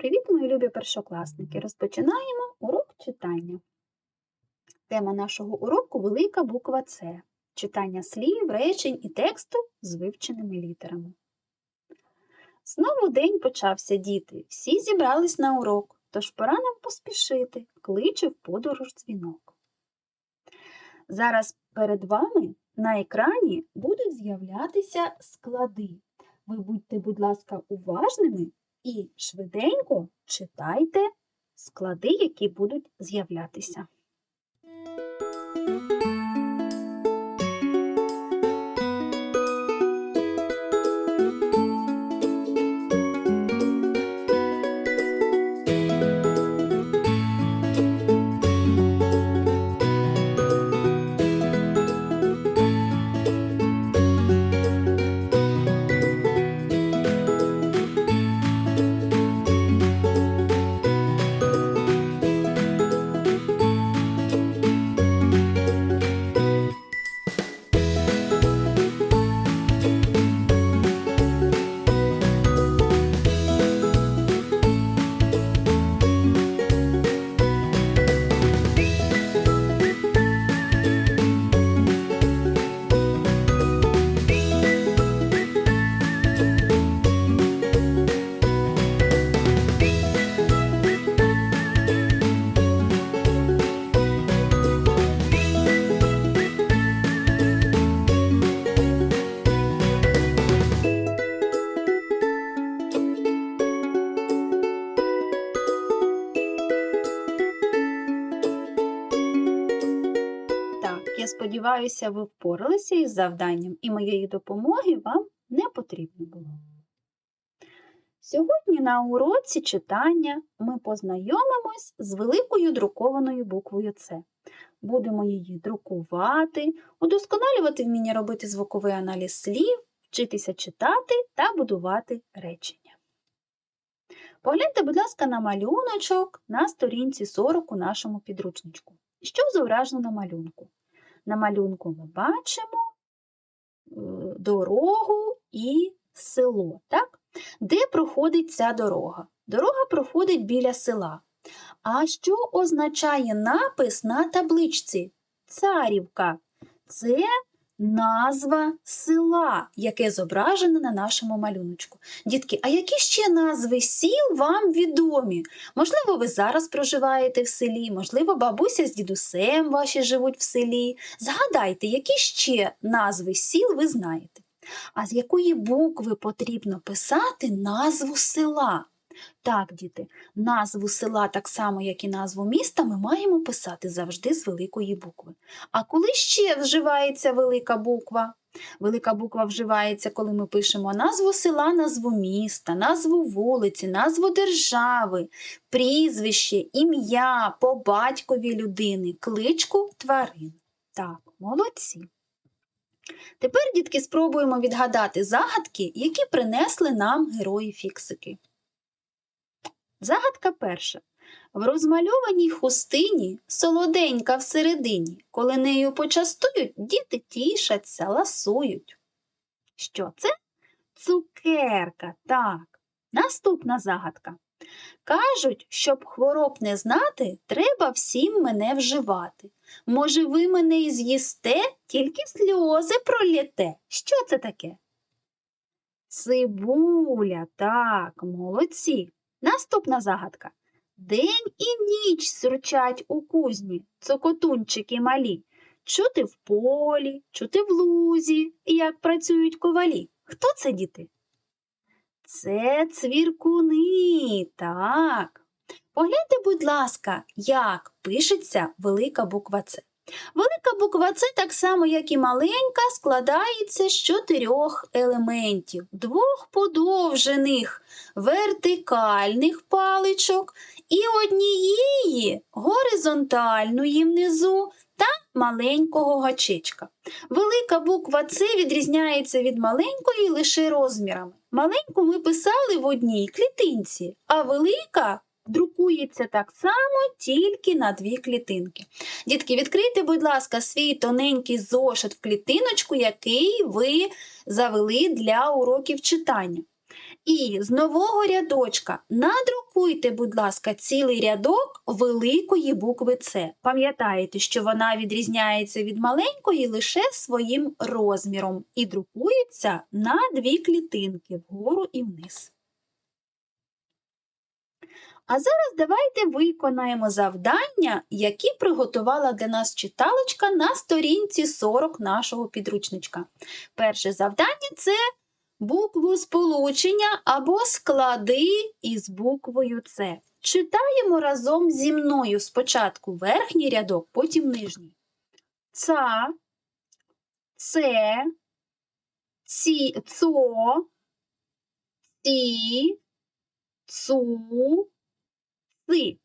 Привіт, мої любі першокласники! Розпочинаємо урок читання. Тема нашого уроку велика буква С. Читання слів, речень і тексту з вивченими літерами. Знову день почався, діти. Всі зібрались на урок, тож пора нам поспішити, кличе в подорож дзвінок. Зараз перед вами на екрані будуть з'являтися склади. Ви будьте, будь ласка, уважними і швиденько читайте склади, які будуть з'являтися. Сподіваюся, ви впоралися із завданням і моєї допомоги вам не потрібно було. Сьогодні на уроці читання ми познайомимось з великою друкованою буквою С. Будемо її друкувати, удосконалювати вміння робити звуковий аналіз слів, вчитися читати та будувати речення. Погляньте, будь ласка, на малюночок на сторінці 40 у нашому підручничку. Що зображено на малюнку? На малюнку ми бачимо е, дорогу і село, так? Де проходить ця дорога? Дорога проходить біля села. А що означає напис на табличці? Царівка. Це назва села, яке зображено на нашому малюночку. Дітки, а які ще назви сіл вам відомі? Можливо, ви зараз проживаєте в селі, можливо, бабуся з дідусем ваші живуть в селі. Згадайте, які ще назви сіл ви знаєте. А з якої букви потрібно писати назву села? Так, діти, назву села, так само, як і назву міста, ми маємо писати завжди з великої букви. А коли ще вживається велика буква? Велика буква вживається, коли ми пишемо назву села, назву міста, назву вулиці, назву держави, прізвище, ім'я по батькові людини, кличку тварин. Так, молодці. Тепер, дітки, спробуємо відгадати загадки, які принесли нам герої-фіксики. Загадка перша. В розмальованій хустині солоденька всередині, коли нею почастують, діти тішаться, ласують. Що це? Цукерка, так. Наступна загадка. Кажуть, щоб хвороб не знати, треба всім мене вживати. Може, ви мене і з'їсте, тільки сльози пролєте. Що це таке? Цибуля, так, молодці. Наступна загадка. День і ніч сюрчать у кузні, цокотунчики малі. Чути в полі, чути в лузі, як працюють ковалі. Хто це діти? Це цвіркуни, так. Погляньте, будь ласка, як пишеться велика буква С. Велика буква С, так само, як і маленька, складається з чотирьох елементів, двох подовжених вертикальних паличок і однієї горизонтальної внизу та маленького гачечка. Велика буква С відрізняється від маленької лише розмірами. Маленьку ми писали в одній клітинці, а велика друкується так само тільки на дві клітинки. Дітки, відкрийте, будь ласка, свій тоненький зошит в клітиночку, який ви завели для уроків читання. І з нового рядочка надрукуйте, будь ласка, цілий рядок великої букви С. Пам'ятаєте, що вона відрізняється від маленької лише своїм розміром і друкується на дві клітинки вгору і вниз. А зараз давайте виконаємо завдання, які приготувала для нас читалочка на сторінці 40 нашого підручничка. Перше завдання це букву сполучення або склади із буквою С. Читаємо разом зі мною спочатку верхній рядок, потім нижній. Ца, це, ці, цо, ці, цу, ци.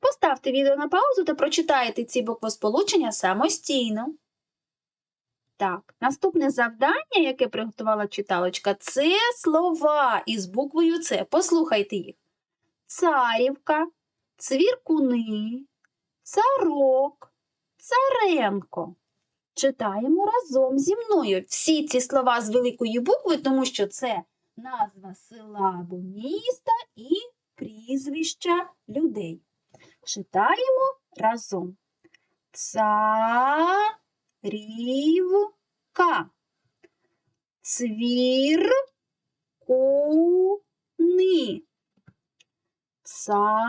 Поставте відео на паузу та прочитайте ці буквосполучення самостійно. Так, наступне завдання, яке приготувала читалочка, це слова із буквою С. Послухайте їх. Царівка, цвіркуни, царок, царенко. Читаємо разом зі мною всі ці слова з великої букви, тому що це назва села або міста і прізвища людей. Читаємо разом. Царівка, цвіркуни, царок,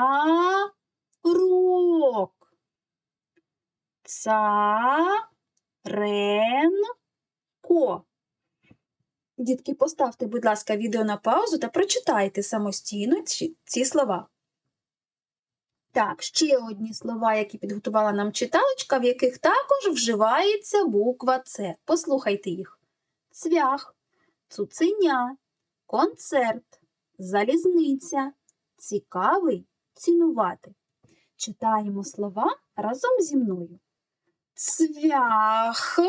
царенко. Дітки, поставте, будь ласка, відео на паузу та прочитайте самостійно ці, слова. Так, ще одні слова, які підготувала нам читалочка, в яких також вживається буква С. Послухайте їх. Цвях, цуценя, концерт, залізниця, цікавий, цінувати. Читаємо слова разом зі мною. Цвях,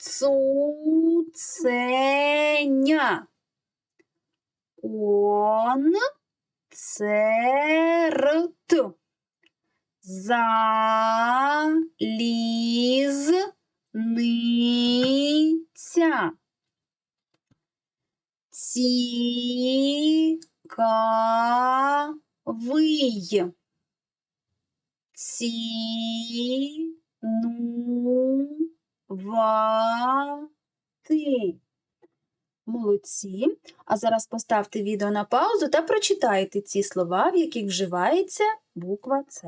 цуценя, концерт, залізниця, цікавий, цінувати. Молодці. А зараз поставте відео на паузу та прочитайте ці слова, в яких вживається буква С.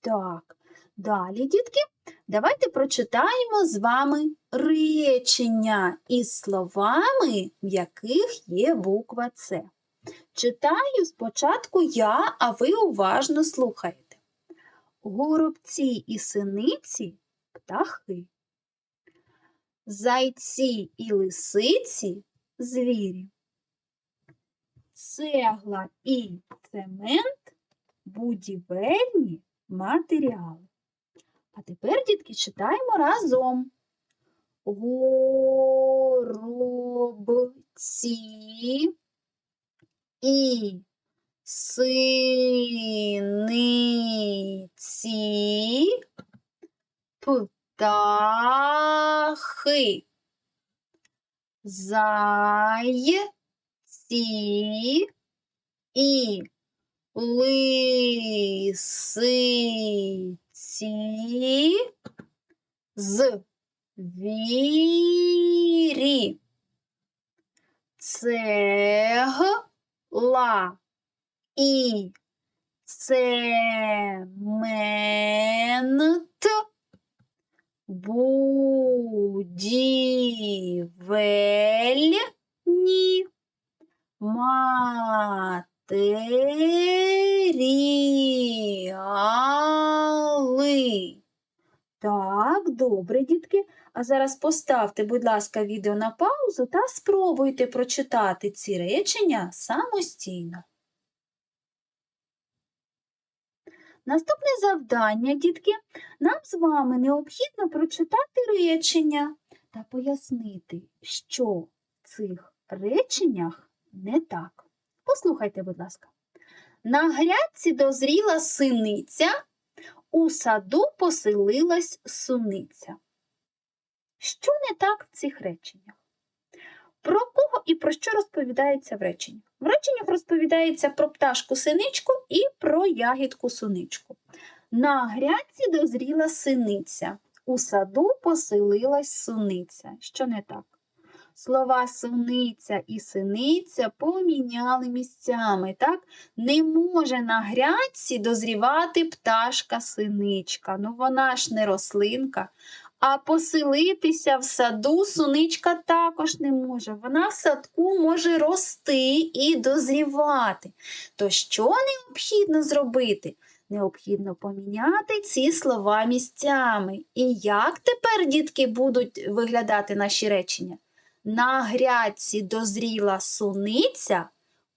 Так, далі, дітки, давайте прочитаємо з вами речення із словами, в яких є буква С. Читаю спочатку я, а ви уважно слухаєте. Горобці і синиці птахи. Зайці і лисиці звірі. Цегла і цемент будівельні матеріали. А тепер, дітки, читаємо разом. Горобці і синиці птахи, зайці і лисиці звірі. Цегла і цемент будівельні матеріали. Так, добре, дітки. А зараз поставте, будь ласка, відео на паузу та спробуйте прочитати ці речення самостійно. Наступне завдання, дітки, нам з вами необхідно прочитати речення та пояснити, що в цих реченнях не так. Послухайте, будь ласка. На грядці дозріла синиця, у саду поселилась суниця. Що не так в цих реченнях? Про кого і про що розповідається в реченні? В реченнях розповідається про пташку синичку і про ягідку суничку. На грядці дозріла синиця, у саду поселилась суниця. Що не так? Слова суниця і синиця поміняли місцями, так? Не може на грядці дозрівати пташка синичка. Ну вона ж не рослинка. А поселитися в саду суничка також не може. Вона в садку може рости і дозрівати. То що необхідно зробити? Необхідно поміняти ці слова місцями. І як тепер, дітки, будуть виглядати наші речення? На грядці дозріла суниця,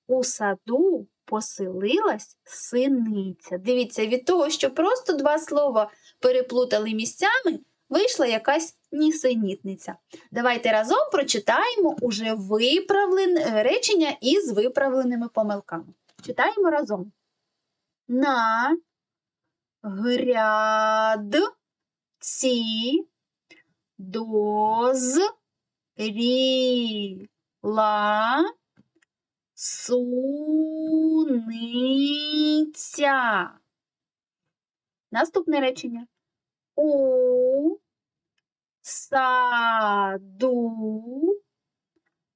у саду поселилась синиця. Дивіться, від того, що просто два слова переплутали місцями, вийшла якась нісенітниця. Давайте разом прочитаємо уже виправлене речення із виправленими помилками. Читаємо разом. На грядці дозріла суниця. Наступне речення. У саду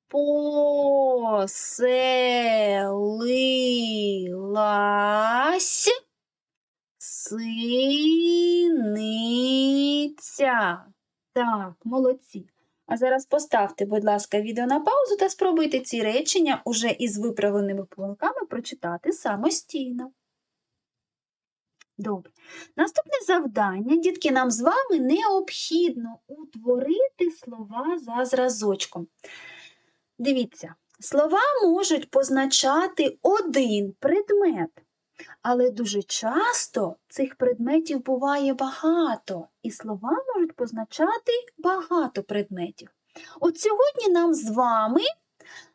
поселилась синиця. Так, молодці. А зараз поставте, будь ласка, відео на паузу та спробуйте ці речення уже із виправленими помилками прочитати самостійно. Добре. Наступне завдання, дітки, нам з вами необхідно утворити слова за зразочком. Дивіться, слова можуть позначати один предмет, але дуже часто цих предметів буває багато, і слова можуть позначати багато предметів. От сьогодні нам з вами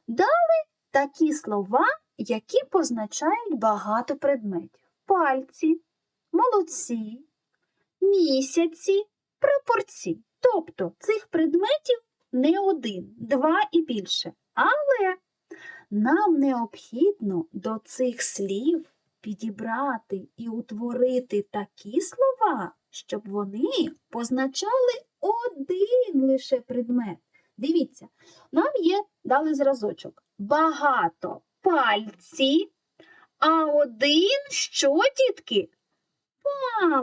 дали такі слова, які позначають багато предметів. Пальці, молодці, місяці, прапорці. Тобто цих предметів не один, два і більше. Але нам необхідно до цих слів підібрати і утворити такі слова, щоб вони позначали один лише предмет. Дивіться, нам є дали зразочок. Багато пальці, а один що, дітки?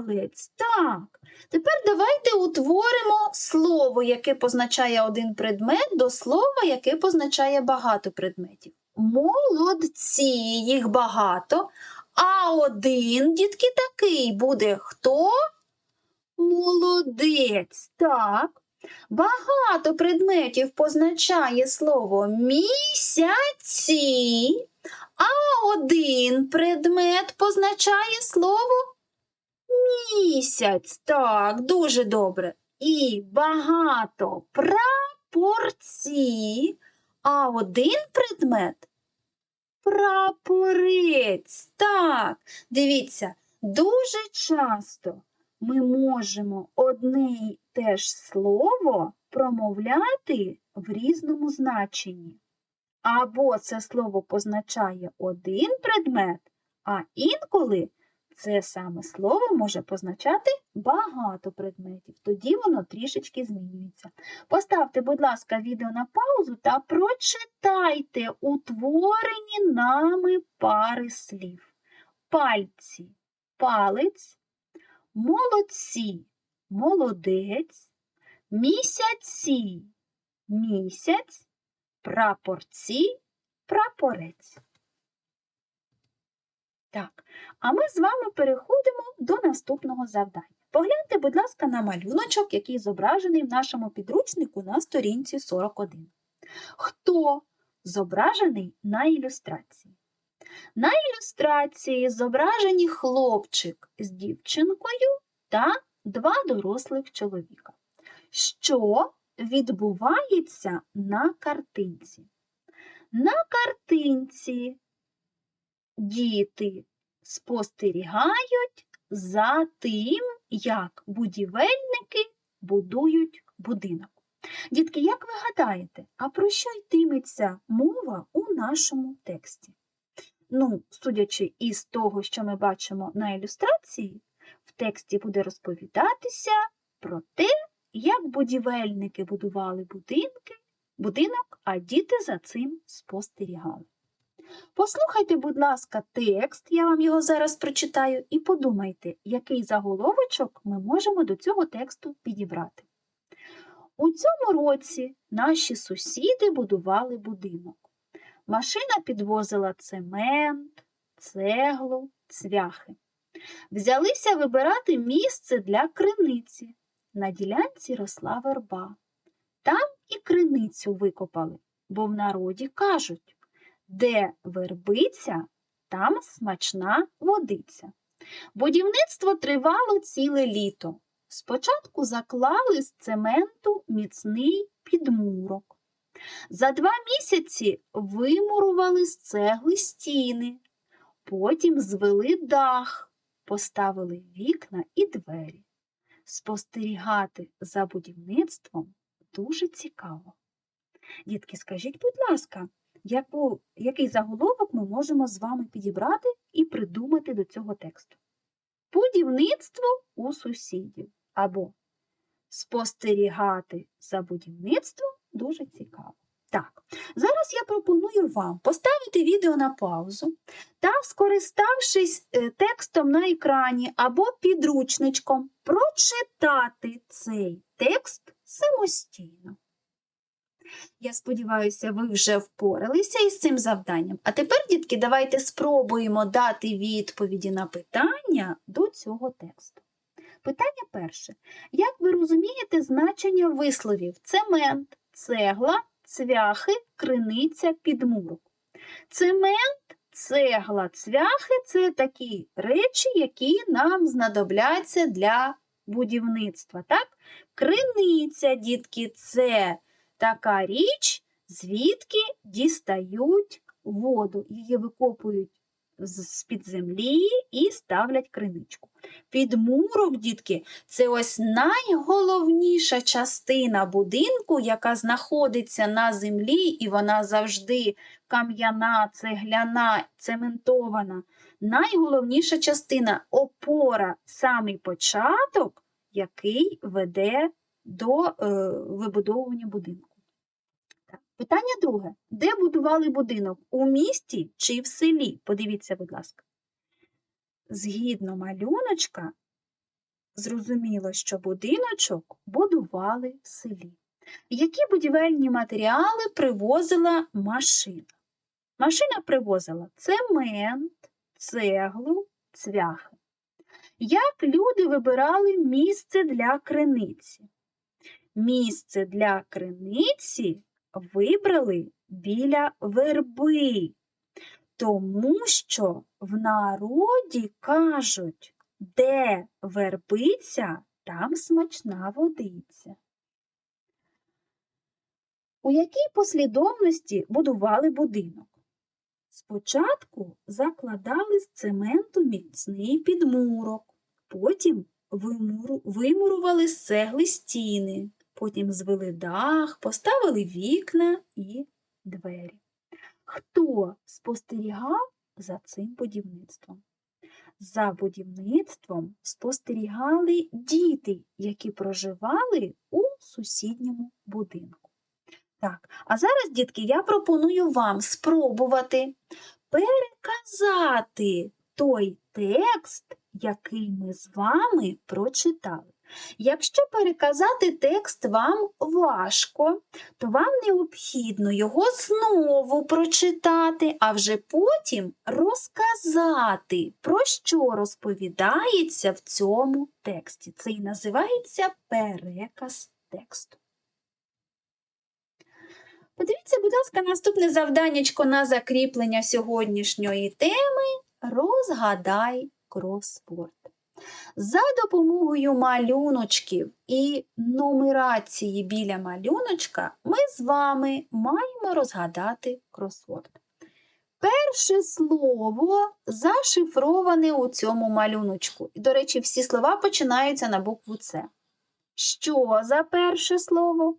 Палець. Так. Тепер давайте утворимо слово, яке позначає один предмет, до слова, яке позначає багато предметів. Молодці, їх багато. А один, дітки, такий буде хто? Молодець. Так. Багато предметів позначає слово місяці, а один предмет позначає слово місяць. Так, дуже добре. І багато прапорці, а один предмет прапорець. Так, дивіться, дуже часто ми можемо одне й те ж слово промовляти в різному значенні. Або це слово позначає один предмет, а інколи це саме слово може позначати багато предметів. Тоді воно трішечки змінюється. Поставте, будь ласка, відео на паузу та прочитайте утворені нами пари слів. Пальці, палець, молодці, молодець, місяці, місяць, прапорці, прапорець. Так, а ми з вами переходимо до наступного завдання. Погляньте, будь ласка, на малюночок, який зображений в нашому підручнику на сторінці 41. Хто зображений на ілюстрації? На ілюстрації зображені хлопчик з дівчинкою та два дорослих чоловіка. Що відбувається на картинці? На картинці діти спостерігають за тим, як будівельники будують будинок. Дітки, як ви гадаєте, а про що йтиметься мова у нашому тексті? Ну, судячи із того, що ми бачимо на ілюстрації, в тексті буде розповідатися про те, як будівельники будували будинки, будинок, а діти за цим спостерігали. Послухайте, будь ласка, текст, я вам його зараз прочитаю, і подумайте, який заголовочок ми можемо до цього тексту підібрати. У цьому році наші сусіди будували будинок. Машина підвозила цемент, цеглу, цвяхи. Взялися вибирати місце для криниці. На ділянці росла верба. Там і криницю викопали, бо в народі кажуть, де вербиця, там смачна водиця. Будівництво тривало ціле літо. Спочатку заклали з цементу міцний підмурок. За два місяці вимурували з цегли стіни, потім звели дах, поставили вікна і двері. Спостерігати за будівництвом дуже цікаво. Дітки, скажіть, будь ласка, яку, який заголовок ми можемо з вами підібрати і придумати до цього тексту? Будівництво у сусідів або спостерігати за будівництвом дуже цікаво. Так, зараз я пропоную вам поставити відео на паузу та, скориставшись е, текстом на екрані або підручничком, прочитати цей текст самостійно. Я сподіваюся, ви вже впоралися із цим завданням. А тепер, дітки, давайте спробуємо дати відповіді на питання до цього тексту. Питання перше. Як ви розумієте значення висловів цемент, цегла, цвяхи, криниця, підмурок? Цемент, цегла, цвяхи це такі речі, які нам знадобляться для будівництва. Так? Криниця, дітки, це така річ, звідки дістають воду. Її викопують з-під землі і ставлять криничку. Підмурок, дітки, це ось найголовніша частина будинку, яка знаходиться на землі, і вона завжди кам'яна, цегляна, цементована. Найголовніша частина опора, самий початок, який веде до е, вибудовування будинку. Питання друге. Де будували будинок? У місті чи в селі? Подивіться, будь ласка. Згідно малюночка, зрозуміло, що будиночок будували в селі. Які будівельні матеріали привозила машина? Машина привозила цемент, цеглу, цвяхи. Як люди вибирали місце для криниці? Місце для криниці вибрали біля верби, тому що в народі кажуть, де вербиця, там смачна водиця. У якій послідовності будували будинок? Спочатку закладали з цементу міцний підмурок, потім вимуру- вимурували з цегли стіни, потім звели дах, поставили вікна і двері. Хто спостерігав за цим будівництвом? За будівництвом спостерігали діти, які проживали у сусідньому будинку. Так, а зараз, дітки, я пропоную вам спробувати переказати той текст, який ми з вами прочитали. Якщо переказати текст вам важко, то вам необхідно його знову прочитати, а вже потім розказати, про що розповідається в цьому тексті. Це і називається переказ тексту. Подивіться, будь ласка, наступне завданнячко на закріплення сьогоднішньої теми Розгадай кросворд. За допомогою малюночків і нумерації біля малюночка ми з вами маємо розгадати кросворд. Перше слово зашифроване у цьому малюночку. І, до речі, всі слова починаються на букву С. Що за перше слово?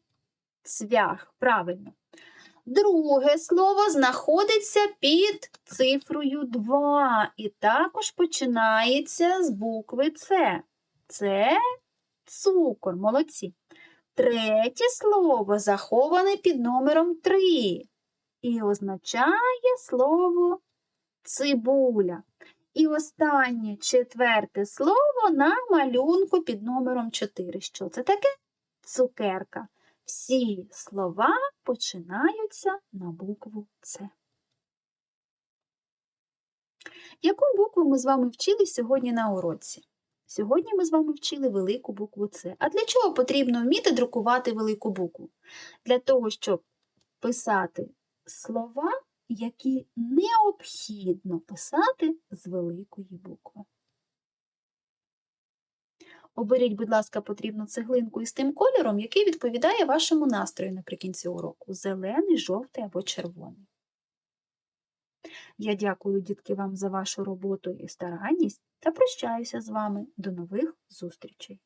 Цвях, правильно. Друге слово знаходиться під цифрою 2 і також починається з букви С. Це цукор, молодці. Третє слово заховане під номером 3 і означає слово цибуля. І останнє четверте слово на малюнку під номером 4. Що це таке? Цукерка. Всі слова починаються на букву С. Яку букву ми з вами вчили сьогодні на уроці? Сьогодні ми з вами вчили велику букву С. А для чого потрібно вміти друкувати велику букву? Для того, щоб писати слова, які необхідно писати з великої букви. Оберіть, будь ласка, потрібну цеглинку із тим кольором, який відповідає вашому настрою наприкінці уроку зелений, жовтий або червоний. Я дякую, дітки, вам за вашу роботу і старанність та прощаюся з вами. До нових зустрічей!